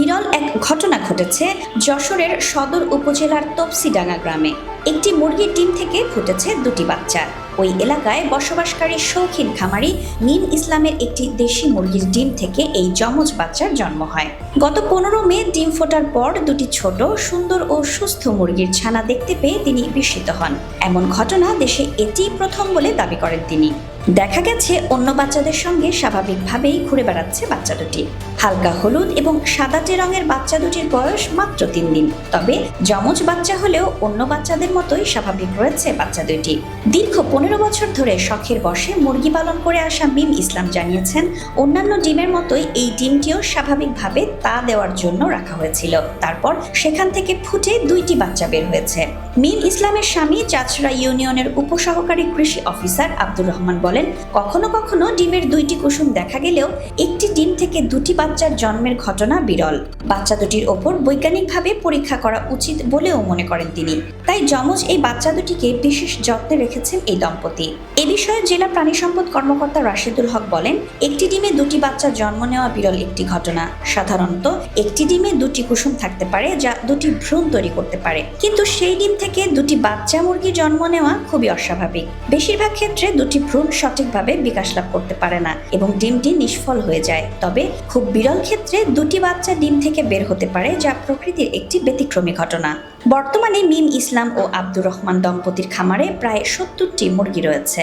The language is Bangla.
বিরল এক ঘটনা ঘটেছে যশোরের সদর উপজেলার তপসিডাঙ্গা গ্রামে। একটি মুরগির ডিম থেকে ফুটেছে দুটি বাচ্চা। ওই এলাকায় বসবাসকারী শৌখিন খামারি মিম ইসলামের একটি দেশি মুরগির ডিম থেকে এই যমজ বাচ্চার জন্ম হয়। গত পনেরো মে ডিম ফোটার পর দুটি ছোট, সুন্দর ও সুস্থ মুরগির ছানা দেখতে পেয়ে তিনি বিস্মিত হন। এমন ঘটনা দেশে এটি প্রথম বলে দাবি করেন তিনি। দেখা গেছে অন্য বাচ্চাদের সঙ্গে স্বাভাবিকভাবেই ঘুরে বেড়াচ্ছে বাচ্চা দুটি। হালকা হলুদ এবং সাদাটে রঙের বাচ্চা দুটির বয়স মাত্র তিন দিন। তবে যমজ বাচ্চা হলেও অন্য বাচ্চাদের মতোই স্বাভাবিক রয়েছে বাচ্চা দুটি। দীর্ঘ পনেরো বছর ধরে শখের বসে মুরগি পালন করে আসা মিম ইসলাম জানিয়েছেন, অন্যান্য ডিমের মতোই এই ডিমটিও স্বাভাবিকভাবে তা দেওয়ার জন্য রাখা হয়েছিল। তারপর সেখান থেকে ফুটে দুইটি বাচ্চা বের হয়েছে। মিম ইসলামের স্বামী চাচরা ইউনিয়নের উপসহকারী কৃষি অফিসার আব্দুর রহমান বলেন, কখনো কখনো ডিমের দুইটি কুসুম দেখা গেলেও একটি ডিম থেকে দুটি বাচ্চার জন্মের ঘটনা বিরল। বাচ্চা দুটির ওপর বৈজ্ঞানিকভাবে পরীক্ষা করা উচিত বলেও মনে করেন তিনি। তাই যমজ এই বাচ্চা দুটিকে বিশেষ যত্নে রেখেছেন এই দম্পতি। এ বিষয়ে জেলা প্রাণী সম্পদ কর্মকর্তা রাশেদুল হক বলেন, একটি ডিমে দুটি বাচ্চা জন্ম নেওয়া বিরল একটি ঘটনা। সাধারণত একটি ডিমে দুটি কুসুম থাকতে পারে যা দুটি ভ্রূণ তৈরি করতে পারে। কিন্তু সেই ডিম থেকে দুটি বাচ্চা মুরগি জন্ম নেওয়া খুবই অস্বাভাবিক। বেশিরভাগ ক্ষেত্রে দুটি ভ্রূণ সঠিকভাবে বিকাশ লাভ করতে পারে না এবং ডিমটি নিষ্ফল হয়ে যায়। তবে খুব বিরল ক্ষেত্রে দুটি বাচ্চা ডিম থেকে বের হতে পারে, যা প্রকৃতির একটি ব্যতিক্রমী ঘটনা। বর্তমানে মিম ইসলাম ও আব্দুর রহমান দম্পতির খামারে প্রায় সত্তরটি মুরগি রয়েছে।